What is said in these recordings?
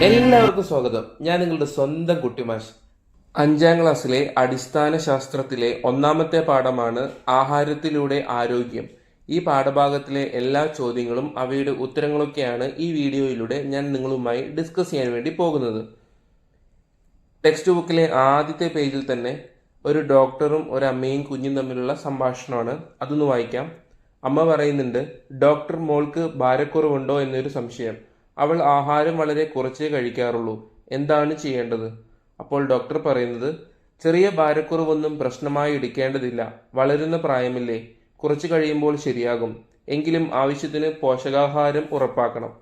എല്ലാവർക്കും സ്വാഗതം. ഞാൻ നിങ്ങളുടെ സ്വന്തം കുട്ടിമാഷ് അഞ്ചാം ക്ലാസ്സിലെ അടിസ്ഥാന ശാസ്ത്രത്തിലെ ഒന്നാമത്തെ പാഠമാണ് ആഹാരത്തിലൂടെ ആരോഗ്യം. ഈ പാഠഭാഗത്തിലെ എല്ലാ ചോദ്യങ്ങളും അവയുടെ ഉത്തരങ്ങളൊക്കെയാണ് ഈ വീഡിയോയിലൂടെ ഞാൻ നിങ്ങളുമായി ഡിസ്കസ് ചെയ്യാൻ വേണ്ടി പോകുന്നത്. ടെക്സ്റ്റ് ബുക്കിലെ ആദ്യത്തെ പേജിൽ തന്നെ ഒരു ഡോക്ടറും ഒരു അമ്മയും കുഞ്ഞും തമ്മിലുള്ള സംഭാഷണമാണ്. അതൊന്ന് വായിക്കാം. അമ്മ പറയുന്നുണ്ട് ഡോക്ടർ മോൾക്ക് ഭാരക്കുറവുണ്ടോ എന്നൊരു സംശയം. അവൾ ആഹാരം വളരെ കുറച്ചേ കഴിക്കാറുള്ളൂ. എന്താണ് ചെയ്യേണ്ടത്? അപ്പോൾ ഡോക്ടർ പറയുന്നത് ചെറിയ ഭാരക്കുറവൊന്നും പ്രശ്നമായി എടുക്കേണ്ടതില്ല. വളരുന്ന പ്രായമില്ലേ. കുറച്ച് കഴിയുമ്പോൾ ശരിയാകും. എങ്കിലും ആവശ്യത്തിന് പോഷകാഹാരം ഉറപ്പാക്കണം.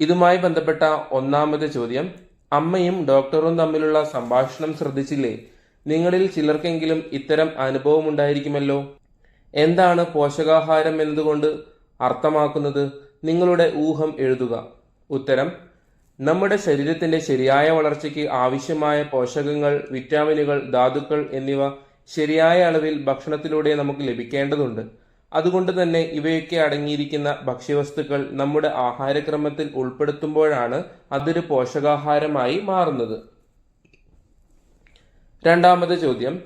ഇതുമായി ബന്ധപ്പെട്ട ഒന്നാമത്തെ ചോദ്യം അമ്മയും ഡോക്ടറും തമ്മിലുള്ള സംഭാഷണം ശ്രദ്ധിച്ചില്ലേ? നിങ്ങളിൽ ചിലർക്കെങ്കിലും ഇത്തരം അനുഭവം ഉണ്ടായിരിക്കുമല്ലോ എന്താണ് പോഷകാഹാരം എന്നതുകൊണ്ട് അർത്ഥമാക്കുന്നത്? നിങ്ങളുടെ ഊഹം എഴുതുക. ഉത്തരം നമ്മുടെ ശരീരത്തിന്റെ ശരിയായ വളർച്ചയ്ക്ക് ആവശ്യമായ പോഷകങ്ങൾ വിറ്റാമിനുകൾ ധാതുക്കൾ എന്നിവ ശരിയായ അളവിൽ ഭക്ഷണത്തിലൂടെ നമുക്ക് ലഭിക്കേണ്ടതുണ്ട്. അതുകൊണ്ട് തന്നെ ഇവയൊക്കെ അടങ്ങിയിരിക്കുന്ന ഭക്ഷ്യവസ്തുക്കൾ നമ്മുടെ ആഹാരക്രമത്തിൽ ഉൾപ്പെടുത്തുമ്പോഴാണ് അതൊരു പോഷകാഹാരമായി മാറുന്നത്. രണ്ടാമത്തെ ചോദ്യം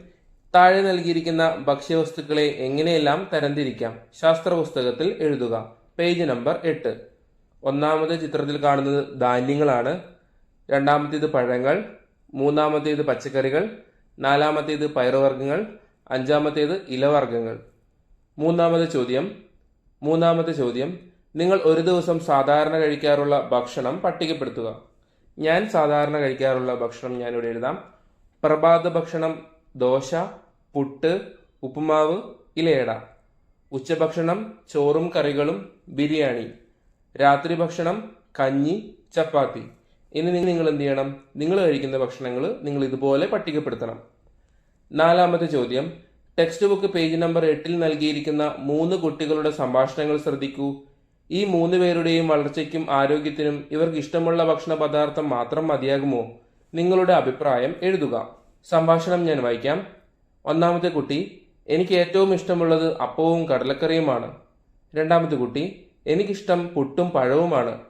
താഴെ നൽകിയിരിക്കുന്ന ഭക്ഷ്യവസ്തുക്കളെ എങ്ങനെയെല്ലാം തരംതിരിക്കാം? ശാസ്ത്ര പുസ്തകത്തിൽ എഴുതുക. പേജ് നമ്പർ എട്ട്. ഒന്നാമത് ചിത്രത്തിൽ കാണുന്നത് ധാന്യങ്ങളാണ്. രണ്ടാമത്തേത് പഴങ്ങൾ. മൂന്നാമത്തേത് പച്ചക്കറികൾ. നാലാമത്തേത് പയറുവർഗങ്ങൾ. അഞ്ചാമത്തേത് ഇലവർഗങ്ങൾ. മൂന്നാമത്തെ ചോദ്യം. മൂന്നാമത്തെ ചോദ്യം. നിങ്ങൾ ഒരു ദിവസം സാധാരണ കഴിക്കാറുള്ള ഭക്ഷണം പട്ടികപ്പെടുത്തുക. ഞാൻ സാധാരണ കഴിക്കാറുള്ള ഭക്ഷണം ഞാനിവിടെ എഴുതാം. പ്രഭാത ഭക്ഷണം ദോശ പുട്ട് ഉപ്പുമാവ് ഇലയട. ഉച്ചഭക്ഷണം ചോറും കറികളും ബിരിയാണി രാത്രി ഭക്ഷണം കഞ്ഞി ചപ്പാത്തി. ഇനി നിങ്ങൾ എന്ത് ചെയ്യണം? നിങ്ങൾ കഴിക്കുന്ന ഭക്ഷണങ്ങൾ നിങ്ങൾ ഇതുപോലെ പട്ടികപ്പെടുത്തണം. നാലാമത്തെ ചോദ്യം. ടെക്സ്റ്റ് ബുക്ക് പേജ് നമ്പർ എട്ടിൽ നൽകിയിരിക്കുന്ന മൂന്ന് കുട്ടികളുടെ സംഭാഷണങ്ങൾ ശ്രദ്ധിക്കൂ. ഈ മൂന്ന് പേരുടെയും വളർച്ചയ്ക്കും ആരോഗ്യത്തിനും ഇവർക്ക് ഇഷ്ടമുള്ള ഭക്ഷണ പദാർത്ഥം മാത്രം മതിയാകുമോ? നിങ്ങളുടെ അഭിപ്രായം എഴുതുക. സംഭാഷണം ഞാൻ വായിക്കാം. ഒന്നാമത്തെ കുട്ടി. എനിക്ക് ഏറ്റവും ഇഷ്ടമുള്ളത് അപ്പവും കടലക്കറിയുമാണ്. രണ്ടാമത്തെ കുട്ടി എനിക്കിഷ്ടം പുട്ടും പഴവുമാണ്.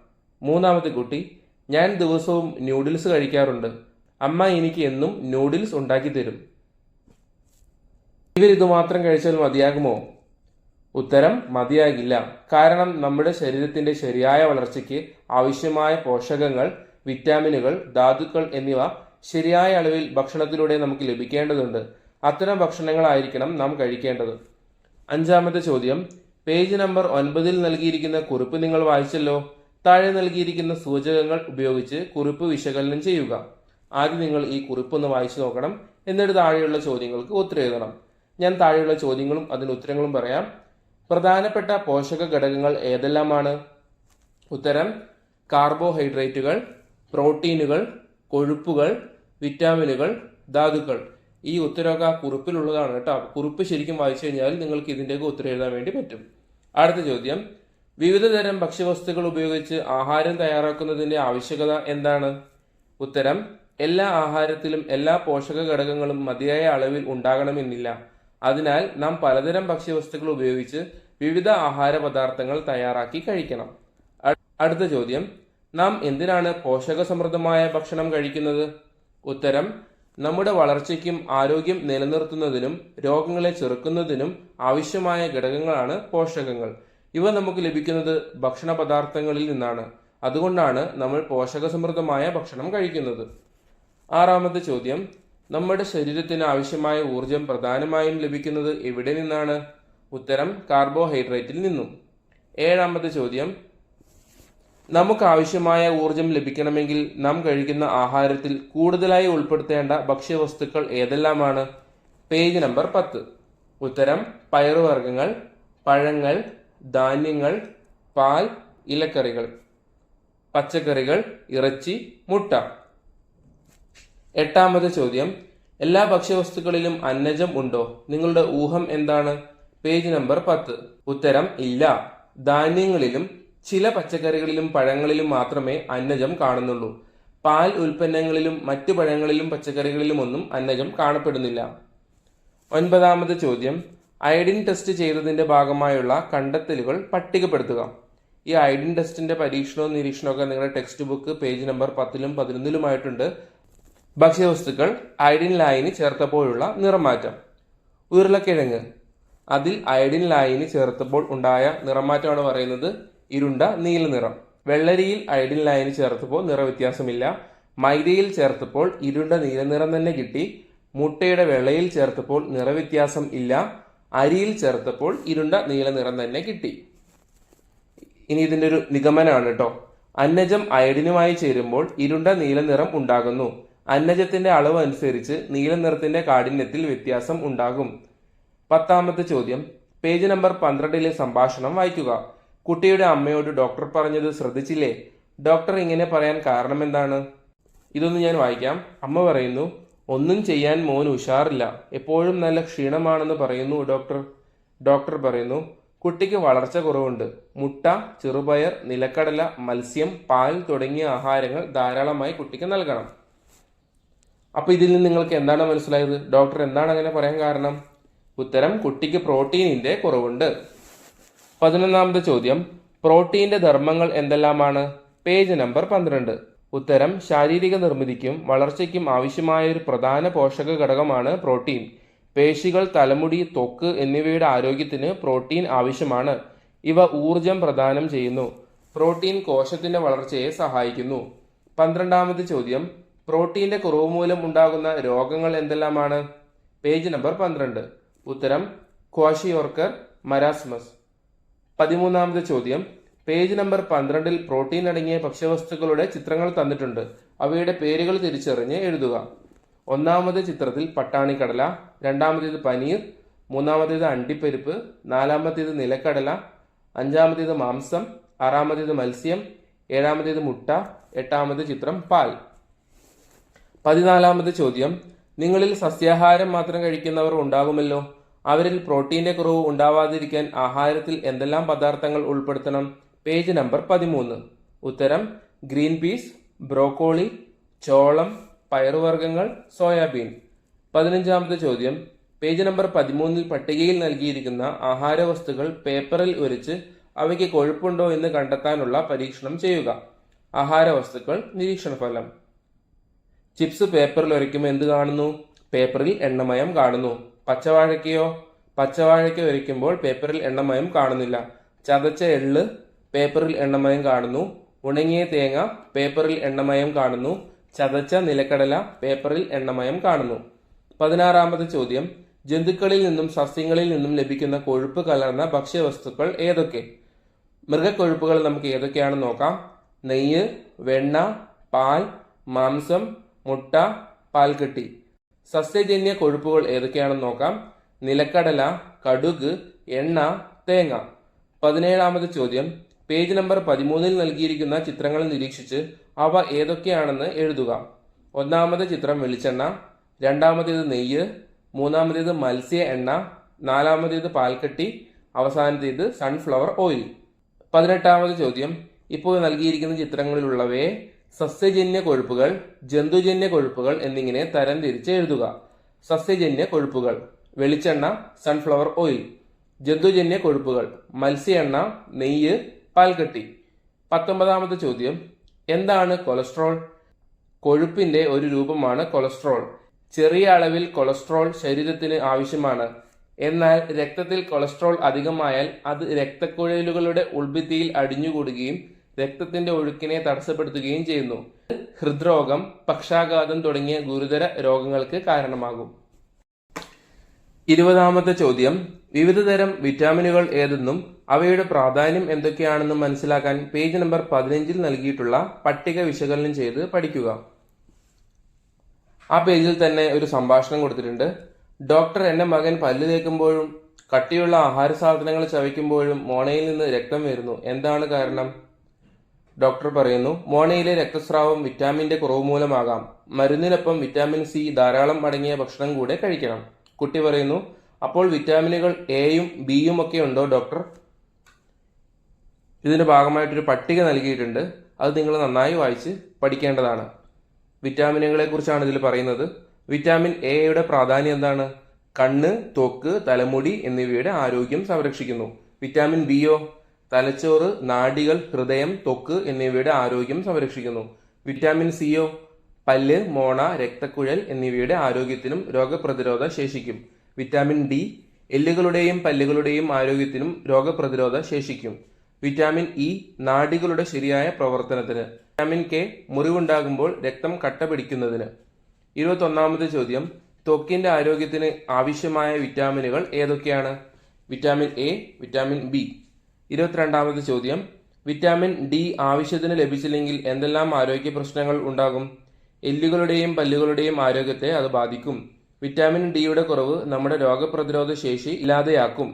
മൂന്നാമത്തെ കുട്ടി ഞാൻ ദിവസവും ന്യൂഡിൽസ് കഴിക്കാറുണ്ട്. അമ്മ എനിക്ക് എന്നും ന്യൂഡിൽസ് ഉണ്ടാക്കി തരും. ഇവരിത് ഇതുമാത്രം കഴിച്ചാൽ മതിയാകുമോ? ഉത്തരം മതിയാകില്ല. കാരണം നമ്മുടെ ശരീരത്തിന്റെ ശരിയായ വളർച്ചയ്ക്ക് ആവശ്യമായ പോഷകങ്ങൾ വിറ്റാമിനുകൾ ധാതുക്കൾ എന്നിവ ശരിയായ അളവിൽ ഭക്ഷണത്തിലൂടെ നമുക്ക് ലഭിക്കേണ്ടതുണ്ട്. അത്തരം ഭക്ഷണങ്ങളായിരിക്കണം നാം കഴിക്കേണ്ടത്. അഞ്ചാമത്തെ ചോദ്യം പേജ് നമ്പർ ഒൻപതിൽ നൽകിയിരിക്കുന്ന കുറിപ്പ് നിങ്ങൾ വായിച്ചല്ലോ. താഴെ നൽകിയിരിക്കുന്ന സൂചകങ്ങൾ ഉപയോഗിച്ച് കുറിപ്പ് വിശകലനം ചെയ്യുക. ആദ്യം നിങ്ങൾ ഈ കുറിപ്പ് ഒന്ന് വായിച്ചു നോക്കണം. എന്നിട്ട് താഴെയുള്ള ചോദ്യങ്ങൾക്ക് ഉത്തരം എഴുതണം ഞാൻ താഴെയുള്ള ചോദ്യങ്ങളും അതിന് ഉത്തരങ്ങളും പറയാം. പ്രധാനപ്പെട്ട പോഷക ഘടകങ്ങൾ ഏതെല്ലാമാണ്? ഉത്തരം കാർബോഹൈഡ്രേറ്റുകൾ പ്രോട്ടീനുകൾ കൊഴുപ്പുകൾ വിറ്റാമിനുകൾ ധാതുക്കൾ. ഈ ഉത്തരമൊക്കെ ആ കുറിപ്പിലുള്ളതാണ് കേട്ടോ. കുറിപ്പ് ശരിക്കും വായിച്ചു കഴിഞ്ഞാൽ നിങ്ങൾക്ക് ഇതിന്റെയൊക്കെ ഉത്തരം എഴുതാൻ വേണ്ടി പറ്റും. അടുത്ത ചോദ്യം. വിവിധ തരം ഭക്ഷ്യവസ്തുക്കൾ ഉപയോഗിച്ച് ആഹാരം തയ്യാറാക്കുന്നതിന്റെ ആവശ്യകത എന്താണ്? ഉത്തരം എല്ലാ ആഹാരത്തിലും എല്ലാ പോഷക ഘടകങ്ങളും മതിയായ അളവിൽ ഉണ്ടാകണമെന്നില്ല. അതിനാൽ നാം പലതരം ഭക്ഷ്യവസ്തുക്കൾ ഉപയോഗിച്ച് വിവിധ ആഹാര പദാർത്ഥങ്ങൾ തയ്യാറാക്കി കഴിക്കണം. അടുത്ത ചോദ്യം. നാം എന്തിനാണ് പോഷക സമൃദ്ധമായ ഭക്ഷണം കഴിക്കുന്നത്? ഉത്തരം നമ്മുടെ വളർച്ചയ്ക്കും ആരോഗ്യം നിലനിർത്തുന്നതിനും രോഗങ്ങളെ ചെറുക്കുന്നതിനും ആവശ്യമായ ഘടകങ്ങളാണ് പോഷകങ്ങൾ. ഇവ നമുക്ക് ലഭിക്കുന്നത് ഭക്ഷണ പദാർത്ഥങ്ങളിൽ നിന്നാണ്. അതുകൊണ്ടാണ് നമ്മൾ പോഷക സമൃദ്ധമായ ഭക്ഷണം കഴിക്കുന്നത്. ആറാമത്തെ ചോദ്യം. നമ്മുടെ ശരീരത്തിന് ആവശ്യമായ ഊർജം പ്രധാനമായും ലഭിക്കുന്നത് എവിടെ നിന്നാണ്? ഉത്തരം കാർബോഹൈഡ്രേറ്റിൽ നിന്നും. ഏഴാമത്തെ ചോദ്യം. നമുക്ക് ആവശ്യമായ ഊർജം ലഭിക്കണമെങ്കിൽ നാം കഴിക്കുന്ന ആഹാരത്തിൽ കൂടുതലായി ഉൾപ്പെടുത്തേണ്ട ഭക്ഷ്യവസ്തുക്കൾ ഏതെല്ലാമാണ്? പേജ് നമ്പർ പത്ത്. ഉത്തരം പയറുവർഗങ്ങൾ പഴങ്ങൾ ധാന്യങ്ങൾ പാൽ ഇലക്കറികൾ. പച്ചക്കറികൾ ഇറച്ചി മുട്ട. എട്ടാമത്തെ ചോദ്യം. എല്ലാ ഭക്ഷ്യവസ്തുക്കളിലും അന്നജം ഉണ്ടോ? നിങ്ങളുടെ ഊഹം എന്താണ്? പേജ് നമ്പർ പത്ത്. ഉത്തരം ഇല്ല. ധാന്യങ്ങളിലും ചില പച്ചക്കറികളിലും പഴങ്ങളിലും മാത്രമേ അന്നജം കാണുന്നുള്ളൂ. പാൽ ഉൽപ്പന്നങ്ങളിലും മറ്റു പഴങ്ങളിലും പച്ചക്കറികളിലും ഒന്നും അന്നജം കാണപ്പെടുന്നില്ല. ഒൻപതാമത് ചോദ്യം. ഐഡിൻ ടെസ്റ്റ് ചെയ്തതിന്റെ ഭാഗമായുള്ള കണ്ടെത്തലുകൾ പട്ടികപ്പെടുത്തുക. ഈ ഐഡിൻ ടെസ്റ്റിന്റെ പരീക്ഷണവും നിരീക്ഷണവും ഒക്കെ നിങ്ങളുടെ ടെക്സ്റ്റ് ബുക്ക് പേജ് നമ്പർ പത്തിലും പതിനൊന്നിലുമായിട്ടുണ്ട്. ഭക്ഷ്യവസ്തുക്കൾ ഐഡിൻ ലായനി ചേർത്തപ്പോഴുള്ള നിറമാറ്റം. ഉരുളക്കിഴങ്ങ്. അതിൽ ഐഡിൻ ലായനി ചേർത്തപ്പോൾ ഉണ്ടായ നിറമാറ്റമാണ് പറയുന്നത്. ഇരുണ്ട നീല നിറം. വെള്ളരിയിൽ അയഡിൻ ലൈൻ ചേർത്തപ്പോൾ നിറവ്യത്യാസമില്ല മൈദയിൽ ചേർത്തപ്പോൾ ഇരുണ്ട നീല നിറം തന്നെ കിട്ടി. മുട്ടയുടെ വെള്ളയിൽ ചേർത്തപ്പോൾ നിറവ്യത്യാസം ഇല്ല. അരിയിൽ ചേർത്തപ്പോൾ ഇരുണ്ട നീല നിറം തന്നെ കിട്ടി. ഇനി ഇതിന്റെ ഒരു നിഗമനമാണ് കേട്ടോ അന്നജം അയഡിനുമായി ചേരുമ്പോൾ ഇരുണ്ട നീല നിറം ഉണ്ടാകുന്നു. അന്നജത്തിന്റെ അളവ് അനുസരിച്ച് നീല നിറത്തിന്റെ കാഠിന്യത്തിൽ വ്യത്യാസം ഉണ്ടാകും. പത്താമത്തെ ചോദ്യം. പേജ് നമ്പർ പന്ത്രണ്ടിലെ സംഭാഷണം വായിക്കുക. കുട്ടിയുടെ അമ്മയോട് ഡോക്ടർ പറഞ്ഞത് ശ്രദ്ധിച്ചില്ലേ? ഡോക്ടർ ഇങ്ങനെ പറയാൻ കാരണം എന്താണ്? ഇതൊന്ന് ഞാൻ വായിക്കാം. അമ്മ പറയുന്നു ഒന്നും ചെയ്യാൻ മോൻ ഉഷാറില്ല. എപ്പോഴും നല്ല ക്ഷീണമാണെന്ന് പറയുന്നു ഡോക്ടർ ഡോക്ടർ പറയുന്നു കുട്ടിക്ക് വളർച്ച കുറവുണ്ട്. മുട്ട ചെറുപയർ നിലക്കടല മത്സ്യം പാൽ തുടങ്ങിയ ആഹാരങ്ങൾ ധാരാളമായി കുട്ടിക്ക് നൽകണം. അപ്പോൾ ഇതിൽ നിന്ന് നിങ്ങൾക്ക് എന്താണ് മനസ്സിലായത്? ഡോക്ടർ എന്താണ് അങ്ങനെ പറയാൻ കാരണം? ഉത്തരം കുട്ടിക്ക് പ്രോട്ടീനിന്റെ കുറവുണ്ട്. പതിനൊന്നാമത്തെ ചോദ്യം. പ്രോട്ടീന്റെ ധർമ്മങ്ങൾ എന്തെല്ലാമാണ്? പേജ് നമ്പർ പന്ത്രണ്ട്. ഉത്തരം ശാരീരിക നിർമ്മിതിക്കും വളർച്ചയ്ക്കും ആവശ്യമായ ഒരു പ്രധാന പോഷക ഘടകമാണ് പ്രോട്ടീൻ. പേശികൾ തലമുടി തൊക്ക് എന്നിവയുടെ ആരോഗ്യത്തിന് പ്രോട്ടീൻ ആവശ്യമാണ്. ഇവ ഊർജം പ്രദാനം ചെയ്യുന്നു. പ്രോട്ടീൻ കോശത്തിന്റെ വളർച്ചയെ സഹായിക്കുന്നു. പന്ത്രണ്ടാമത് ചോദ്യം. പ്രോട്ടീന്റെ കുറവ് മൂലം ഉണ്ടാകുന്ന രോഗങ്ങൾ എന്തെല്ലാമാണ്? പേജ് നമ്പർ പന്ത്രണ്ട്. ഉത്തരം ക്വാഷിയോർക്കർ മരാസ്മസ്. പതിമൂന്നാമത് ചോദ്യം. പേജ് നമ്പർ പന്ത്രണ്ടിൽ പ്രോട്ടീൻ അടങ്ങിയ ഭക്ഷ്യവസ്തുക്കളുടെ ചിത്രങ്ങൾ തന്നിട്ടുണ്ട്. അവയുടെ പേരുകൾ തിരിച്ചറിഞ്ഞ് എഴുതുക. ഒന്നാമത് ചിത്രത്തിൽ പട്ടാണിക്കടല രണ്ടാമത്തേത് പനീർ മൂന്നാമത്തേത് അണ്ടിപ്പരിപ്പ് നാലാമത്തേത് നിലക്കടല അഞ്ചാമത്തേത് മാംസം ആറാമത്തേത് മത്സ്യം ഏഴാമത്തേത് മുട്ട എട്ടാമത് ചിത്രം പാൽ. പതിനാലാമത് ചോദ്യം. നിങ്ങളിൽ സസ്യാഹാരം മാത്രം കഴിക്കുന്നവർ ഉണ്ടാകുമല്ലോ? അവരിൽ പ്രോട്ടീന്റെ കുറവ് ഉണ്ടാവാതിരിക്കാൻ ആഹാരത്തിൽ എന്തെല്ലാം പദാർത്ഥങ്ങൾ ഉൾപ്പെടുത്തണം? പേജ് നമ്പർ പതിമൂന്ന്. ഉത്തരം ഗ്രീൻ പീസ് ബ്രോക്കോളി ചോളം പയറുവർഗങ്ങൾ സോയാബീൻ. പതിനഞ്ചാമത്തെ ചോദ്യം. പേജ് നമ്പർ പതിമൂന്നിൽ പട്ടികയിൽ നൽകിയിരിക്കുന്ന ആഹാര വസ്തുക്കൾ പേപ്പറിൽ ഉരച്ച് അവയ്ക്ക് കൊഴുപ്പുണ്ടോ എന്ന് കണ്ടെത്താനുള്ള പരീക്ഷണം ചെയ്യുക. ആഹാര വസ്തുക്കൾ നിരീക്ഷണ ഫലം ചിപ്സ് പേപ്പറിൽ ഉരയ്ക്കുമ്പോൾ എന്ത് കാണുന്നു? പേപ്പറിൽ എണ്ണമയം കാണുന്നു. പച്ചവാഴയ്ക്കയോ പച്ചവാഴയ്ക്ക ഒരിക്കുമ്പോൾ പേപ്പറിൽ എണ്ണമയം കാണുന്നില്ല. ചതച്ച എള്ള് പേപ്പറിൽ എണ്ണമയം കാണുന്നു. ഉണങ്ങിയ തേങ്ങ പേപ്പറിൽ എണ്ണമയം കാണുന്നു. ചതച്ച നിലക്കടല പേപ്പറിൽ എണ്ണമയം കാണുന്നു. പതിനാറാമത് ചോദ്യം. ജന്തുക്കളിൽ നിന്നും സസ്യങ്ങളിൽ നിന്നും ലഭിക്കുന്ന കൊഴുപ്പ് കലർന്ന ഭക്ഷ്യവസ്തുക്കൾ ഏതൊക്കെ? മൃഗക്കൊഴുപ്പുകൾ നമുക്ക് ഏതൊക്കെയാണെന്ന് നോക്കാം. നെയ്യ് വെണ്ണ പാൽ മാംസം മുട്ട പാൽക്കട്ടി. സസ്യജന്യ കൊഴുപ്പുകൾ ഏതൊക്കെയാണെന്ന് നോക്കാം. നിലക്കടല കടുക് എണ്ണ തേങ്ങ. പതിനേഴാമത് ചോദ്യം. പേജ് നമ്പർ പതിമൂന്നിൽ നൽകിയിരിക്കുന്ന ചിത്രങ്ങൾ നിരീക്ഷിച്ച് അവ ഏതൊക്കെയാണെന്ന് എഴുതുക. ഒന്നാമത് ചിത്രം വെളിച്ചെണ്ണ. രണ്ടാമത്തേത് നെയ്യ്. മൂന്നാമത്തേത് മത്സ്യ എണ്ണ. നാലാമത്തേത് പാൽക്കട്ടി. അവസാനത്തേത് സൺഫ്ലവർ ഓയിൽ പതിനെട്ടാമത് ചോദ്യം. ഇപ്പോൾ നൽകിയിരിക്കുന്ന ചിത്രങ്ങളിലുള്ളവയെ സസ്യജന്യ കൊഴുപ്പുകൾ ജന്തുജന്യ കൊഴുപ്പുകൾ എന്നിങ്ങനെ തരംതിരിച്ച് എഴുതുക. സസ്യജന്യ കൊഴുപ്പുകൾ വെളിച്ചെണ്ണ സൺഫ്ലവർ ഓയിൽ ജന്തുജന്യ കൊഴുപ്പുകൾ മത്സ്യ എണ്ണ നെയ്യ് പാൽക്കട്ടി. പത്തൊമ്പതാമത്തെ ചോദ്യം എന്താണ് കൊളസ്ട്രോൾ? കൊഴുപ്പിന്റെ ഒരു രൂപമാണ് കൊളസ്ട്രോൾ. ചെറിയ അളവിൽ കൊളസ്ട്രോൾ ശരീരത്തിന് ആവശ്യമാണ്. എന്നാൽ രക്തത്തിൽ കൊളസ്ട്രോൾ അധികമായാൽ അത് രക്തക്കുഴലുകളുടെ ഉൾഭിത്തിയിൽ അടിഞ്ഞുകൂടുകയും രക്തത്തിന്റെ ഒഴുക്കിനെ തടസ്സപ്പെടുത്തുകയും ചെയ്യുന്നു. ഹൃദ്രോഗം പക്ഷാഘാതം തുടങ്ങിയ ഗുരുതര രോഗങ്ങൾക്ക് കാരണമാകും. ഇരുപതാമത്തെ ചോദ്യം. വിവിധതരം വിറ്റാമിനുകൾ ഏതെന്നും അവയുടെ പ്രാധാന്യം എന്തൊക്കെയാണെന്നും മനസ്സിലാക്കാൻ പേജ് നമ്പർ പതിനഞ്ചിൽ നൽകിയിട്ടുള്ള പട്ടിക വിശകലനം ചെയ്ത് പഠിക്കുക. ആ പേജിൽ തന്നെ ഒരു സംഭാഷണം കൊടുത്തിട്ടുണ്ട്. ഡോക്ടർ എന്റെ മകൻ പല്ല് തേക്കുമ്പോഴും കട്ടിയുള്ള ആഹാര സാധനങ്ങൾ ചവയ്ക്കുമ്പോഴും മോണയിൽ നിന്ന് രക്തം വരുന്നു. എന്താണ് കാരണം? ഡോക്ടർ പറയുന്നു മോണയിലെ രക്തസ്രാവം വിറ്റാമിന്റെ കുറവ് മൂലമാകാം. മരുന്നിനൊപ്പം വിറ്റാമിൻ സി ധാരാളം അടങ്ങിയ ഭക്ഷണം കൂടെ കഴിക്കണം. കുട്ടി പറയുന്നു അപ്പോൾ വിറ്റാമിനുകൾ എയും ബിയും ഒക്കെ ഉണ്ടോ ഡോക്ടർ? ഇതിന്റെ ഭാഗമായിട്ടൊരു പട്ടിക നൽകിയിട്ടുണ്ട്. അത് നിങ്ങൾ നന്നായി വായിച്ച് പഠിക്കേണ്ടതാണ്. വിറ്റാമിനുകളെ കുറിച്ചാണ് ഇതിൽ പറയുന്നത്. വിറ്റാമിൻ എയുടെ പ്രാധാന്യം എന്താണ്? കണ്ണ് ത്വക്ക് തലമുടി എന്നിവയുടെ ആരോഗ്യം സംരക്ഷിക്കുന്നു. വിറ്റാമിൻ ബിയോ? തലച്ചോറ് നാഡികൾ ഹൃദയം തൊക്ക് എന്നിവയുടെ ആരോഗ്യം സംരക്ഷിക്കുന്നു. വിറ്റാമിൻ സിയോ പല്ല് മോണ രക്തക്കുഴൽ എന്നിവയുടെ ആരോഗ്യത്തിനും രോഗപ്രതിരോധ ശേഷിക്കും. വിറ്റാമിൻ ഡി എല്ലുകളുടെയും പല്ലുകളുടെയും ആരോഗ്യത്തിനും രോഗപ്രതിരോധ ശേഷിക്കും. വിറ്റാമിൻ ഇ നാഡികളുടെ ശരിയായ പ്രവർത്തനത്തിന്. വിറ്റാമിൻ കെ മുറിവുണ്ടാകുമ്പോൾ രക്തം കട്ട പിടിക്കുന്നതിന്. ഇരുപത്തൊന്നാമത് ചോദ്യം ത്വക്കിന്റെ ആരോഗ്യത്തിന് ആവശ്യമായ വിറ്റാമിനുകൾ ഏതൊക്കെയാണ്? വിറ്റാമിൻ എ വിറ്റാമിൻ ബി ഇരുപത്തിരണ്ടാമത് ചോദ്യം. വിറ്റാമിൻ ഡി ആവശ്യത്തിന് ലഭിച്ചില്ലെങ്കിൽ എന്തെല്ലാം ആരോഗ്യ പ്രശ്നങ്ങൾ ഉണ്ടാകും? എല്ലുകളുടെയും പല്ലുകളുടെയും ആരോഗ്യത്തെ അത് ബാധിക്കും. വിറ്റാമിൻ ഡിയുടെ കുറവ് നമ്മുടെ രോഗപ്രതിരോധ ശേഷി ഇല്ലാതെയാക്കും.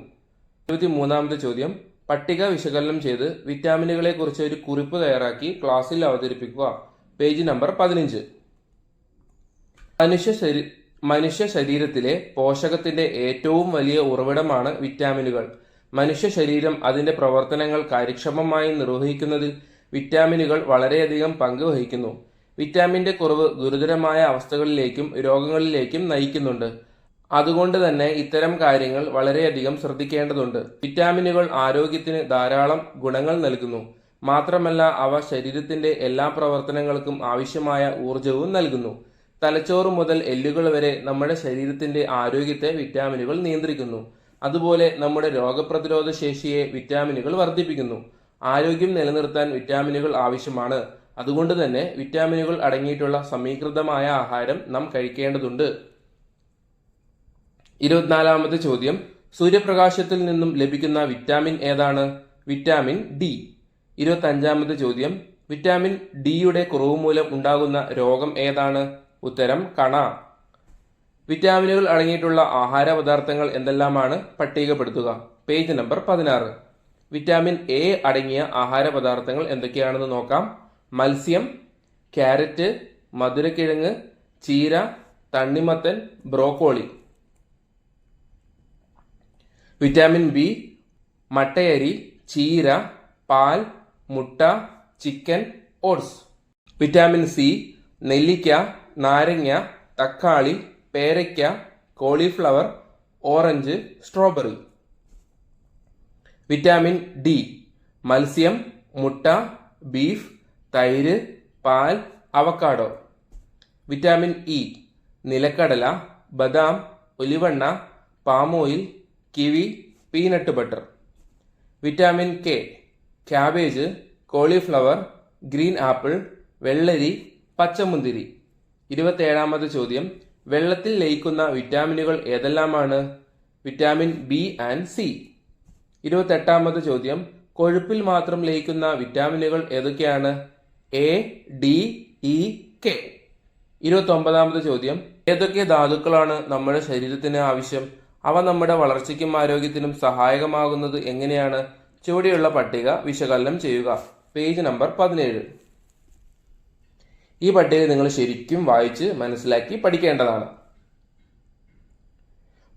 ഇരുപത്തി മൂന്നാമത്തെ ചോദ്യം. പട്ടിക വിശകലനം ചെയ്ത് വിറ്റാമിനുകളെ കുറിച്ച് ഒരു കുറിപ്പ് തയ്യാറാക്കി ക്ലാസ്സിൽ അവതരിപ്പിക്കുക. പേജ് നമ്പർ പതിനഞ്ച്. മനുഷ്യ മനുഷ്യ ശരീരത്തിലെ പോഷകത്തിന്റെ ഏറ്റവും വലിയ ഉറവിടമാണ് വിറ്റാമിനുകൾ. മനുഷ്യ ശരീരം അതിന്റെ പ്രവർത്തനങ്ങൾ കാര്യക്ഷമമായി നിർവഹിക്കുന്നതിൽ വിറ്റാമിനുകൾ വളരെയധികം പങ്ക് വഹിക്കുന്നു. വിറ്റാമിന്റെ കുറവ് ഗുരുതരമായ അവസ്ഥകളിലേക്കും രോഗങ്ങളിലേക്കും നയിക്കുന്നുണ്ട്. അതുകൊണ്ട് തന്നെ ഇത്തരം കാര്യങ്ങൾ വളരെയധികം ശ്രദ്ധിക്കേണ്ടതുണ്ട്. വിറ്റാമിനുകൾ ആരോഗ്യത്തിന് ധാരാളം ഗുണങ്ങൾ നൽകുന്നു. മാത്രമല്ല അവ ശരീരത്തിന്റെ എല്ലാ പ്രവർത്തനങ്ങൾക്കും ആവശ്യമായ ഊർജവും നൽകുന്നു. തലച്ചോറ് മുതൽ എല്ലുകൾ വരെ നമ്മുടെ ശരീരത്തിന്റെ ആരോഗ്യത്തെ വിറ്റാമിനുകൾ നിയന്ത്രിക്കുന്നു. അതുപോലെ നമ്മുടെ രോഗപ്രതിരോധ ശേഷിയെ വിറ്റാമിനുകൾ വർദ്ധിപ്പിക്കുന്നു. ആരോഗ്യം നിലനിർത്താൻ വിറ്റാമിനുകൾ ആവശ്യമാണ്. അതുകൊണ്ട് തന്നെ വിറ്റാമിനുകൾ അടങ്ങിയിട്ടുള്ള സമീകൃതമായ ആഹാരം നാം കഴിക്കേണ്ടതുണ്ട്. ഇരുപത്തിനാലാമത്തെ ചോദ്യം. സൂര്യപ്രകാശത്തിൽ നിന്നും ലഭിക്കുന്ന വിറ്റാമിൻ ഏതാണ്? Vitamin D. ഇരുപത്തി അഞ്ചാമത്തെ ചോദ്യം. വിറ്റാമിൻ ഡിയുടെ കുറവ് മൂലം ഉണ്ടാകുന്ന രോഗം ഏതാണ്? ഉത്തരം കണ. വിറ്റാമിനുകൾ അടങ്ങിയിട്ടുള്ള ആഹാര പദാർത്ഥങ്ങൾ എന്തെല്ലാമാണ്? പട്ടികപ്പെടുത്തുക. പേജ് നമ്പർ പതിനാറ്. വിറ്റാമിൻ എ അടങ്ങിയ ആഹാര പദാർത്ഥങ്ങൾ എന്തൊക്കെയാണെന്ന് നോക്കാം. മത്സ്യം ക്യാരറ്റ് മധുരക്കിഴങ്ങ് ചീര തണ്ണിമത്തൻ ബ്രോക്കോളി. വിറ്റാമിൻ ബി മട്ടയരി ചീര പാൽ മുട്ട ചിക്കൻ ഓട്സ്. വിറ്റാമിൻ സി നെല്ലിക്ക നാരങ്ങ തക്കാളി പേരയ്ക്ക cauliflower orange strawberry. Vitamin D. മത്സ്യം മുട്ട ബീഫ് തൈര് പാൽ അവക്കാഡോ വിറ്റാമിൻ ഇ. നിലക്കടല ബദാം ഒലിവെണ്ണ palm oil kiwi peanut butter. Vitamin K. Cabbage cauliflower green apple വെള്ളരി പച്ചമുന്തിരി. ഇരുപത്തേഴാമത് ചോദ്യം. വെള്ളത്തിൽ ലയിക്കുന്ന വിറ്റാമിനുകൾ ഏതെല്ലാമാണ്? Vitamin B and C. ഇരുപത്തെട്ടാമത് ചോദ്യം. കൊഴുപ്പിൽ മാത്രം ലയിക്കുന്ന വിറ്റാമിനുകൾ ഏതൊക്കെയാണ്? A D E K. ഇരുപത്തൊമ്പതാമത് ചോദ്യം. ഏതൊക്കെ ധാതുക്കളാണ് നമ്മുടെ ശരീരത്തിന് ആവശ്യം? അവ നമ്മുടെ വളർച്ചയ്ക്കും ആരോഗ്യത്തിനും സഹായകമാകുന്നത് എങ്ങനെയാണ്? ചുവടെയുള്ള പട്ടിക വിശകലനം ചെയ്യുക. പേജ് നമ്പർ പതിനേഴ്. ഈ പട്ടിക നിങ്ങൾ ശരിക്കും വായിച്ച് മനസ്സിലാക്കി പഠിക്കേണ്ടതാണ്.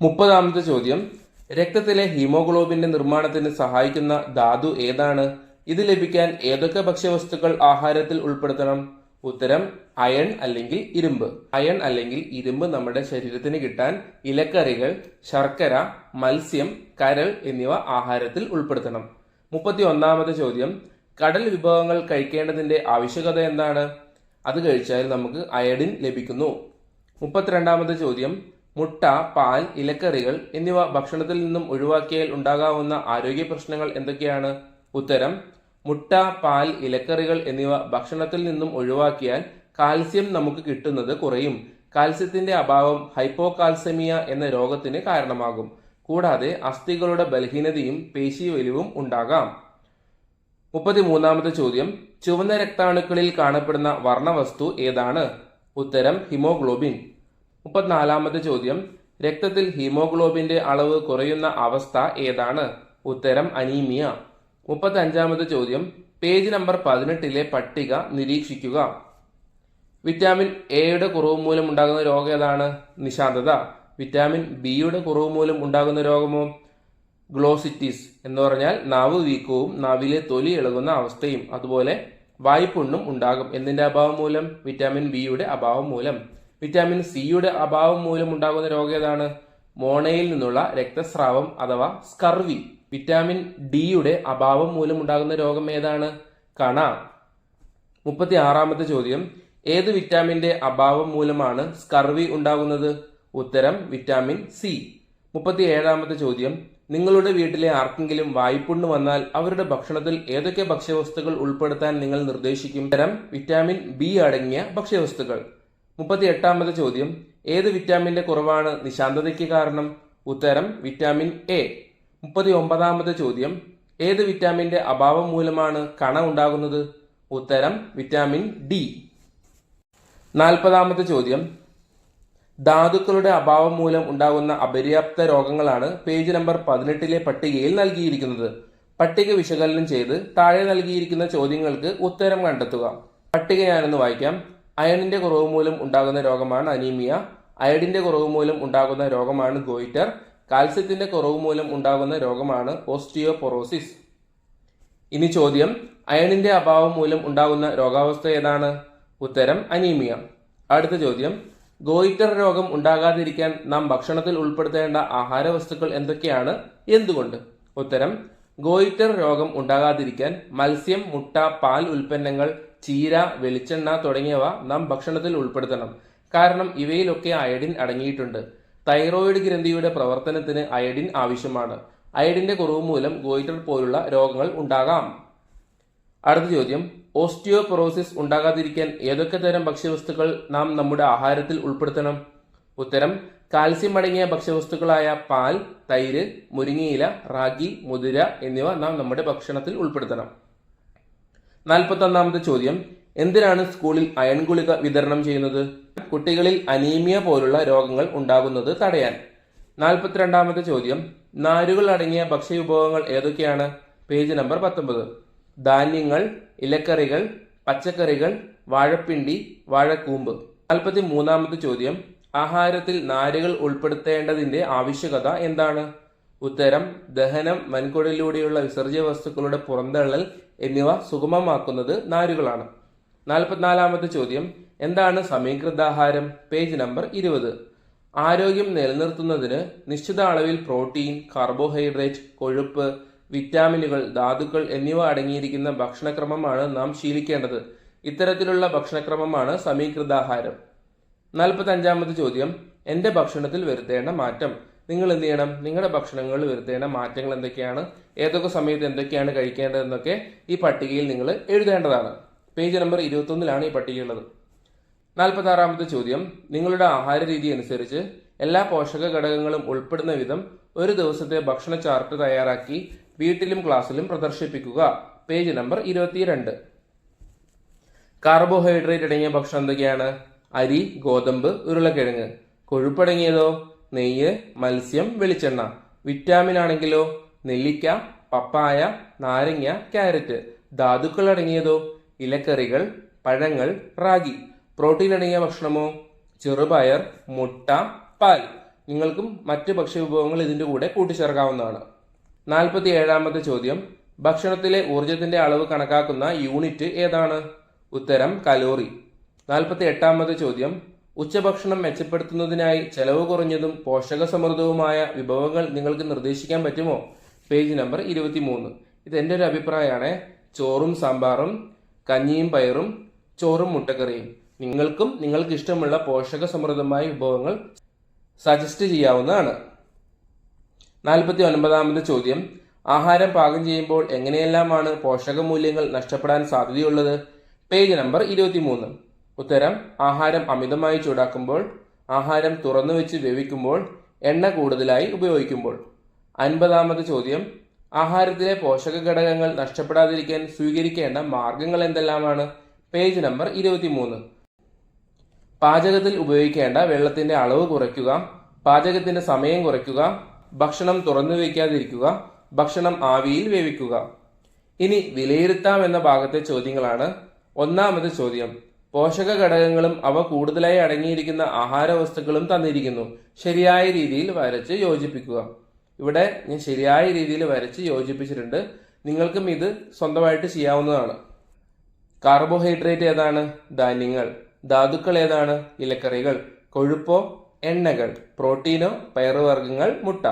മുപ്പതാമത്തെ ചോദ്യം. രക്തത്തിലെ ഹീമോഗ്ലോബിന്റെ നിർമ്മാണത്തിന് സഹായിക്കുന്ന ധാതു ഏതാണ്? ഇത് ലഭിക്കാൻ ഏതൊക്കെ ഭക്ഷ്യവസ്തുക്കൾ ആഹാരത്തിൽ ഉൾപ്പെടുത്തണം? ഉത്തരം അയൺ അല്ലെങ്കിൽ ഇരുമ്പ്. അയൺ അല്ലെങ്കിൽ ഇരുമ്പ് നമ്മുടെ ശരീരത്തിന് കിട്ടാൻ ഇലക്കറികൾ ശർക്കര മത്സ്യം കരൾ എന്നിവ ആഹാരത്തിൽ ഉൾപ്പെടുത്തണം. മുപ്പത്തി ഒന്നാമത്തെ ചോദ്യം. കടൽ വിഭവങ്ങൾ കഴിക്കേണ്ടതിന്റെ ആവശ്യകത എന്താണ്? അത് കഴിച്ചാൽ നമുക്ക് അയഡിൻ ലഭിക്കുന്നു. മുപ്പത്തിരണ്ടാമത് ചോദ്യം മുട്ട പാൽ ഇലക്കറികൾ എന്നിവ ഭക്ഷണത്തിൽ നിന്നും ഒഴിവാക്കിയാൽ ഉണ്ടാകാവുന്ന ആരോഗ്യ പ്രശ്നങ്ങൾ എന്തൊക്കെയാണ്? ഉത്തരം മുട്ട പാൽ ഇലക്കറികൾ എന്നിവ ഭക്ഷണത്തിൽ നിന്നും ഒഴിവാക്കിയാൽ കാൽസ്യം നമുക്ക് കിട്ടുന്നത് കുറയും. കാൽസ്യത്തിന്റെ അഭാവം ഹൈപ്പോകാൽസെമിയ എന്ന രോഗത്തിന് കാരണമാകും. കൂടാതെ അസ്ഥികളുടെ ബലഹീനതയും പേശി വലിവും ഉണ്ടാകാം. മുപ്പത്തിമൂന്നാമത്തെ ചോദ്യം. ചുവന്ന രക്താണുക്കളിൽ കാണപ്പെടുന്ന വർണവസ്തു ഏതാണ്? ഉത്തരം ഹിമോഗ്ലോബിൻ. മുപ്പത്തിനാലാമത്തെ ചോദ്യം. രക്തത്തിൽ ഹീമോഗ്ലോബിന്റെ അളവ് കുറയുന്ന അവസ്ഥ ഏതാണ്? ഉത്തരം അനീമിയ. മുപ്പത്തി അഞ്ചാമത്തെ ചോദ്യം. പേജ് നമ്പർ പതിനെട്ടിലെ പട്ടിക നിരീക്ഷിക്കുക. വിറ്റാമിൻ എയുടെ കുറവ് മൂലം ഉണ്ടാകുന്ന രോഗം ഏതാണ്? നിശാന്തത. വിറ്റാമിൻ ബിയുടെ കുറവ് മൂലം ഉണ്ടാകുന്ന രോഗമോ? ഗ്ലോസിറ്റിസ് എന്ന് പറഞ്ഞാൽ നാവ് വീക്കവും നാവിലെ തൊലി ഇളകുന്ന അവസ്ഥയും അതുപോലെ വായ്പുണ്ണും ഉണ്ടാകും. എന്തിന്റെ അഭാവം മൂലം? വിറ്റാമിൻ ബിയുടെ അഭാവം മൂലം. വിറ്റാമിൻ സിയുടെ അഭാവം മൂലം ഉണ്ടാകുന്ന രോഗം ഏതാണ്? മോണയിൽ നിന്നുള്ള രക്തസ്രാവം അഥവാ സ്കർവി. വിറ്റാമിൻ ഡിയുടെ അഭാവം മൂലം ഉണ്ടാകുന്ന രോഗം ഏതാണ്? കണ. മുപ്പത്തി ആറാമത്തെ ചോദ്യം. ഏത് വിറ്റാമിന്റെ അഭാവം മൂലമാണ് സ്കർവി ഉണ്ടാകുന്നത്? ഉത്തരം വിറ്റാമിൻ സി മുപ്പത്തി ഏഴാമത്തെ ചോദ്യം. നിങ്ങളുടെ വീട്ടിലെ ആർക്കെങ്കിലും വായ്പുണ്ണ് വന്നാൽ അവരുടെ ഭക്ഷണത്തിൽ ഏതൊക്കെ ഭക്ഷ്യവസ്തുക്കൾ ഉൾപ്പെടുത്താൻ നിങ്ങൾ നിർദ്ദേശിക്കും? തരം വിറ്റാമിൻ ബി അടങ്ങിയ ഭക്ഷ്യവസ്തുക്കൾ. മുപ്പത്തി എട്ടാമത്തെ ചോദ്യം. ഏത് വിറ്റാമിന്റെ കുറവാണ് നിശാന്തതയ്ക്ക് കാരണം? ഉത്തരം വിറ്റാമിൻ എ. മുപ്പത്തി ഒമ്പതാമത്തെ ചോദ്യം. ഏത് വിറ്റാമിന്റെ അഭാവം മൂലമാണ് കണ ഉണ്ടാകുന്നത്? ഉത്തരം വിറ്റാമിൻ ഡി. നാൽപ്പതാമത്തെ ചോദ്യം. ധാതുക്കളുടെ അഭാവം മൂലം ഉണ്ടാകുന്ന അപര്യാപ്ത രോഗങ്ങളാണ് പേജ് നമ്പർ പതിനെട്ടിലെ പട്ടികയിൽ നൽകിയിരിക്കുന്നത്. പട്ടിക വിശകലനം ചെയ്ത് താഴെ നൽകിയിരിക്കുന്ന ചോദ്യങ്ങൾക്ക് ഉത്തരം കണ്ടെത്തുക. പട്ടിക ഞാനൊന്ന് വായിക്കാം. അയണിന്റെ കുറവ് മൂലം ഉണ്ടാകുന്ന രോഗമാണ് അനീമിയ. അയഡിന്റെ കുറവ് മൂലം ഉണ്ടാകുന്ന രോഗമാണ് ഗോയിറ്റർ. കാൽസ്യത്തിന്റെ കുറവ് മൂലം ഉണ്ടാകുന്ന രോഗമാണ് ഓസ്റ്റിയോപൊറോസിസ്. ഇനി ചോദ്യം. അയണിന്റെ അഭാവം മൂലം ഉണ്ടാകുന്ന രോഗാവസ്ഥ ഏതാണ്? ഉത്തരം അനീമിയ. അടുത്ത ചോദ്യം. ഗോയിറ്റർ രോഗം ഉണ്ടാകാതിരിക്കാൻ നാം ഭക്ഷണത്തിൽ ഉൾപ്പെടുത്തേണ്ട ആഹാര വസ്തുക്കൾ എന്തൊക്കെയാണ്? എന്തുകൊണ്ട്? ഉത്തരം ഗോയിറ്റർ രോഗം ഉണ്ടാകാതിരിക്കാൻ മത്സ്യം മുട്ട പാൽ ഉൽപ്പന്നങ്ങൾ ചീര വെളിച്ചെണ്ണ തുടങ്ങിയവ നാം ഭക്ഷണത്തിൽ ഉൾപ്പെടുത്തണം. കാരണം ഇവയിലൊക്കെ അയഡിൻ അടങ്ങിയിട്ടുണ്ട്. തൈറോയിഡ് ഗ്രന്ഥിയുടെ പ്രവർത്തനത്തിന് അയഡിൻ ആവശ്യമാണ്. അയഡിന്റെ കുറവ് മൂലം ഗോയിറ്റർ പോലുള്ള രോഗങ്ങൾ ഉണ്ടാകാം. അടുത്ത ചോദ്യം ഓസ്റ്റിയോപൊറോസിസ് ഉണ്ടാകാതിരിക്കാൻ ഏതൊക്കെ തരം ഭക്ഷ്യവസ്തുക്കൾ നാം നമ്മുടെ ആഹാരത്തിൽ ഉൾപ്പെടുത്തണം? ഉത്തരം കാൽസ്യം അടങ്ങിയ ഭക്ഷ്യവസ്തുക്കളായ പാൽ തൈര് മുരിങ്ങയില റാഗി മുതിര എന്നിവ നാം നമ്മുടെ ഭക്ഷണത്തിൽ ഉൾപ്പെടുത്തണം. നാൽപ്പത്തി ഒന്നാമത്തെ ചോദ്യം എന്തിനാണ് സ്കൂളിൽ അയൺ ഗുളിക വിതരണം ചെയ്യുന്നത്? കുട്ടികളിൽ അനീമിയ പോലുള്ള രോഗങ്ങൾ ഉണ്ടാകുന്നത് തടയാൻ. നാൽപ്പത്തിരണ്ടാമത്തെ ചോദ്യം നാരുകൾ അടങ്ങിയ ഭക്ഷ്യവിഭവങ്ങൾ ഏതൊക്കെയാണ്? പേജ് നമ്പർ പത്തൊമ്പത്. ധാന്യങ്ങൾ ഇലക്കറികൾ പച്ചക്കറികൾ വാഴപ്പിണ്ടി വാഴക്കൂമ്പ്. നാൽപ്പത്തി മൂന്നാമത്തെ ചോദ്യം ആഹാരത്തിൽ നാരുകൾ ഉൾപ്പെടുത്തേണ്ടതിന്റെ ആവശ്യകത എന്താണ്? ഉത്തരം ദഹനം വൻകുടലിലൂടെയുള്ള വിസർജ്യ വസ്തുക്കളുടെ പുറന്തള്ളൽ എന്നിവ സുഗമമാക്കുന്നത് നാരുകളാണ്. നാൽപ്പത്തിനാലാമത്തെ ചോദ്യം എന്താണ് സമീകൃതാഹാരം? പേജ് നമ്പർ ഇരുപത്. ആരോഗ്യം നിലനിർത്തുന്നതിന് നിശ്ചിത അളവിൽ പ്രോട്ടീൻ കാർബോഹൈഡ്രേറ്റ് കൊഴുപ്പ് വിറ്റാമിനുകൾ ധാതുക്കൾ എന്നിവ അടങ്ങിയിരിക്കുന്ന ഭക്ഷണക്രമമാണ് നാം ശീലിക്കേണ്ടത്. ഇത്തരത്തിലുള്ള ഭക്ഷണക്രമമാണ് സമീകൃതാഹാരം. നാൽപ്പത്തി അഞ്ചാമത് ചോദ്യം. എന്റെ ഭക്ഷണത്തിൽ വരുത്തേണ്ട മാറ്റം. നിങ്ങൾ എന്ത് ചെയ്യണം? നിങ്ങളുടെ ഭക്ഷണങ്ങളിൽ വരുത്തേണ്ട മാറ്റങ്ങൾ എന്തൊക്കെയാണ്? ഏതൊക്കെ സമയത്ത് എന്തൊക്കെയാണ് കഴിക്കേണ്ടതെന്നൊക്കെ ഈ പട്ടികയിൽ നിങ്ങൾ എഴുതേണ്ടതാണ്. പേജ് നമ്പർ ഇരുപത്തൊന്നിലാണ് ഈ പട്ടികയുള്ളത് നാൽപ്പത്തി ആറാമത്തെ ചോദ്യം. നിങ്ങളുടെ ആഹാര രീതി അനുസരിച്ച് എല്ലാ പോഷക ഘടകങ്ങളും ഉൾപ്പെടുന്ന വിധം ഒരു ദിവസത്തെ ഭക്ഷണ ചാർട്ട് തയ്യാറാക്കി വീട്ടിലും ക്ലാസ്സിലും പ്രദർശിപ്പിക്കുക. പേജ് നമ്പർ ഇരുപത്തിരണ്ട്. കാർബോഹൈഡ്രേറ്റ് അടങ്ങിയ ഭക്ഷണം എന്തൊക്കെയാണ്? അരി ഗോതമ്പ് ഉരുളക്കിഴങ്ങ്. കൊഴുപ്പടങ്ങിയതോ? നെയ്യ് മത്സ്യം വെളിച്ചെണ്ണ. വിറ്റാമിൻ ആണെങ്കിലോ? നെല്ലിക്ക പപ്പായ നാരങ്ങ ക്യാരറ്റ്. ധാതുക്കൾ അടങ്ങിയതോ? ഇലക്കറികൾ പഴങ്ങൾ റാഗി. പ്രോട്ടീൻ അടങ്ങിയ ഭക്ഷണമോ? ചെറുപയർ മുട്ട പാൽ. നിങ്ങൾക്കും മറ്റ് ഭക്ഷ്യവിഭവങ്ങൾ ഇതിന്റെ കൂടെ കൂട്ടിച്ചേർക്കാവുന്നതാണ്. നാൽപ്പത്തി ഏഴാമത്തെ ചോദ്യം. ഭക്ഷണത്തിലെ ഊർജത്തിന്റെ അളവ് കണക്കാക്കുന്ന യൂണിറ്റ് ഏതാണ്? ഉത്തരം കലോറി. നാൽപ്പത്തി എട്ടാമത്തെ ചോദ്യം. ഉച്ചഭക്ഷണം മെച്ചപ്പെടുത്തുന്നതിനായി ചെലവ് കുറഞ്ഞതും പോഷകസമൃദ്ധവുമായ വിഭവങ്ങൾ നിങ്ങൾക്ക് നിർദ്ദേശിക്കാൻ പറ്റുമോ? പേജ് നമ്പർ ഇരുപത്തിമൂന്ന്. ഇത് എന്റെ ഒരു അഭിപ്രായമാണ്. ചോറും സാമ്പാറും കഞ്ഞിയും പയറും ചോറും മുട്ടക്കറിയും. നിങ്ങൾക്കും നിങ്ങൾക്ക് ഇഷ്ടമുള്ള പോഷകസമൃദ്ധമായ വിഭവങ്ങൾ സജസ്റ്റ് ചെയ്യാവുന്നതാണ്. നാൽപ്പത്തി ഒൻപതാമത് ചോദ്യം. ആഹാരം പാകം ചെയ്യുമ്പോൾ എങ്ങനെയെല്ലാമാണ് പോഷകമൂല്യങ്ങൾ നഷ്ടപ്പെടാൻ സാധ്യതയുള്ളത്? പേജ് നമ്പർ ഇരുപത്തിമൂന്ന്. ഉത്തരം ആഹാരം അമിതമായി ചൂടാക്കുമ്പോൾ ആഹാരം തുറന്നു വെച്ച് വേവിക്കുമ്പോൾ എണ്ണ കൂടുതലായി ഉപയോഗിക്കുമ്പോൾ. അൻപതാമത് ചോദ്യം. ആഹാരത്തിലെ പോഷക ഘടകങ്ങൾ നഷ്ടപ്പെടാതിരിക്കാൻ സ്വീകരിക്കേണ്ട മാർഗങ്ങൾ എന്തെല്ലാമാണ്? പേജ് നമ്പർ ഇരുപത്തിമൂന്ന്. പാചകത്തിൽ ഉപയോഗിക്കേണ്ട വെള്ളത്തിന്റെ അളവ് കുറയ്ക്കുക പാചകത്തിന്റെ സമയം കുറയ്ക്കുക ഭക്ഷണം തുറന്നു വയ്ക്കാതിരിക്കുക ഭക്ഷണം ആവിയിൽ വേവിക്കുക. ഇനി വിലയിരുത്താം എന്ന ഭാഗത്തെ ചോദ്യങ്ങളാണ് ഒന്നാമത് ചോദ്യം. പോഷക ഘടകങ്ങളും അവ കൂടുതലായി അടങ്ങിയിരിക്കുന്ന ആഹാര വസ്തുക്കളും തന്നിരിക്കുന്നു. ശരിയായ രീതിയിൽ വരച്ച് യോജിപ്പിക്കുക. ഇവിടെ ഞാൻ ശരിയായ രീതിയിൽ വരച്ച് യോജിപ്പിച്ചിട്ടുണ്ട്. നിങ്ങൾക്കും ഇത് സ്വന്തമായിട്ട് ചെയ്യാവുന്നതാണ്. കാർബോഹൈഡ്രേറ്റ് ഏതാണ്? ധാന്യങ്ങൾ. ധാതുക്കൾ ഏതാണ്? ഇലക്കറികൾ. കൊഴുപ്പോ എണ്ണകൾ പ്രോട്ടീനോ പയറുവർഗങ്ങൾ മുട്ട.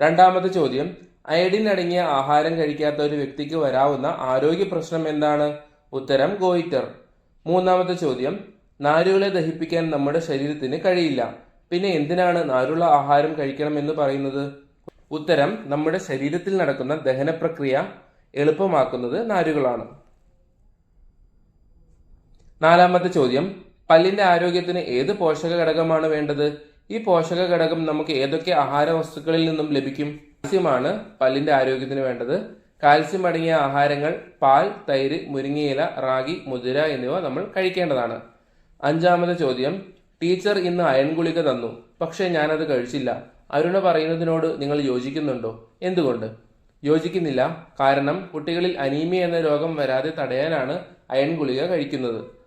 രണ്ടാമത്തെ ചോദ്യം അയഡിൻ അടങ്ങിയ ആഹാരം കഴിക്കാത്ത ഒരു വ്യക്തിക്ക് വരാവുന്ന ആരോഗ്യ പ്രശ്നം എന്താണ്? ഉത്തരം ഗോയിറ്റർ. മൂന്നാമത്തെ ചോദ്യം നാരുകളെ ദഹിപ്പിക്കാൻ നമ്മുടെ ശരീരത്തിന് കഴിയില്ല. പിന്നെ എന്തിനാണ് നാരുള്ള ആഹാരം കഴിക്കണം എന്ന് പറയുന്നത്? ഉത്തരം നമ്മുടെ ശരീരത്തിൽ നടക്കുന്ന ദഹന പ്രക്രിയ എളുപ്പമാക്കുന്നത് നാരുകളാണ്. നാലാമത്തെ ചോദ്യം പല്ലിന്റെ ആരോഗ്യത്തിന് ഏത് പോഷക ഘടകമാണ് വേണ്ടത്? ഈ പോഷക ഘടകം നമുക്ക് ഏതൊക്കെ ആഹാര വസ്തുക്കളിൽ നിന്നും ലഭിക്കും? കാൽസ്യമാണ് പല്ലിന്റെ ആരോഗ്യത്തിന് വേണ്ടത്. കാൽസ്യം അടങ്ങിയ ആഹാരങ്ങൾ പാൽ തൈര് മുരിങ്ങയില റാഗി മുതിര എന്നിവ നമ്മൾ കഴിക്കേണ്ടതാണ്. അഞ്ചാമത്തെ ചോദ്യം. ടീച്ചർ ഇന്ന് അയൺ ഗുളിക തന്നു. പക്ഷേ ഞാനത് കഴിച്ചില്ല. അരുണ പറയുന്നതിനോട് നിങ്ങൾ യോജിക്കുന്നുണ്ടോ? എന്തുകൊണ്ട്? യോജിക്കുന്നില്ല. കാരണം കുട്ടികളിൽ അനീമിയ എന്ന രോഗം വരാതെ തടയാനാണ് അയൺ ഗുളിക കഴിക്കുന്നത്.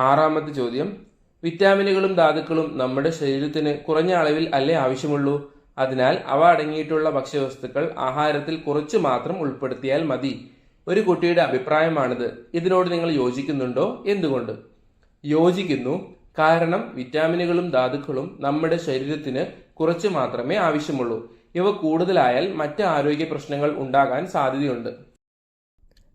ആറാമത്തെ ചോദ്യം. വിറ്റാമിനുകളും ധാതുക്കളും നമ്മുടെ ശരീരത്തിന് കുറഞ്ഞ അളവിൽ അല്ലേ ആവശ്യമുള്ളൂ? അതിനാൽ അവ അടങ്ങിയിട്ടുള്ള ഭക്ഷ്യവസ്തുക്കൾ ആഹാരത്തിൽ കുറച്ച് മാത്രം ഉൾപ്പെടുത്തിയാൽ മതി. ഒരു കുട്ടിയുടെ അഭിപ്രായമാണിത്. ഇതിനോട് നിങ്ങൾ യോജിക്കുന്നുണ്ടോ? എന്തുകൊണ്ട്? യോജിക്കുന്നു. കാരണം വിറ്റാമിനുകളും ധാതുക്കളും നമ്മുടെ ശരീരത്തിന് കുറച്ച് മാത്രമേ ആവശ്യമുള്ളൂ. ഇവ കൂടുതലായാൽ മറ്റ് ആരോഗ്യ പ്രശ്നങ്ങൾ ഉണ്ടാകാൻ സാധ്യതയുണ്ട്.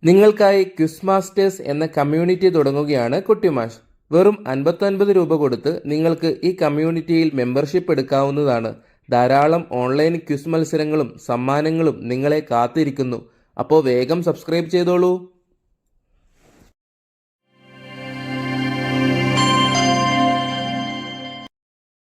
നിങ്ങൾക്കായി ക്വിസ് മാസ്റ്റേഴ്സ് എന്ന കമ്മ്യൂണിറ്റി തുടങ്ങുകയാണ് കുട്ടിമാഷ്. വെറും അൻപത്തൊൻപത് രൂപ കൊടുത്ത് നിങ്ങൾക്ക് ഈ കമ്മ്യൂണിറ്റിയിൽ മെമ്പർഷിപ്പ് എടുക്കാവുന്നതാണ്. ധാരാളം ഓൺലൈൻ ക്വിസ് മത്സരങ്ങളും സമ്മാനങ്ങളും നിങ്ങളെ കാത്തിരിക്കുന്നു. അപ്പോൾ വേഗം സബ്സ്ക്രൈബ് ചെയ്തോളൂ.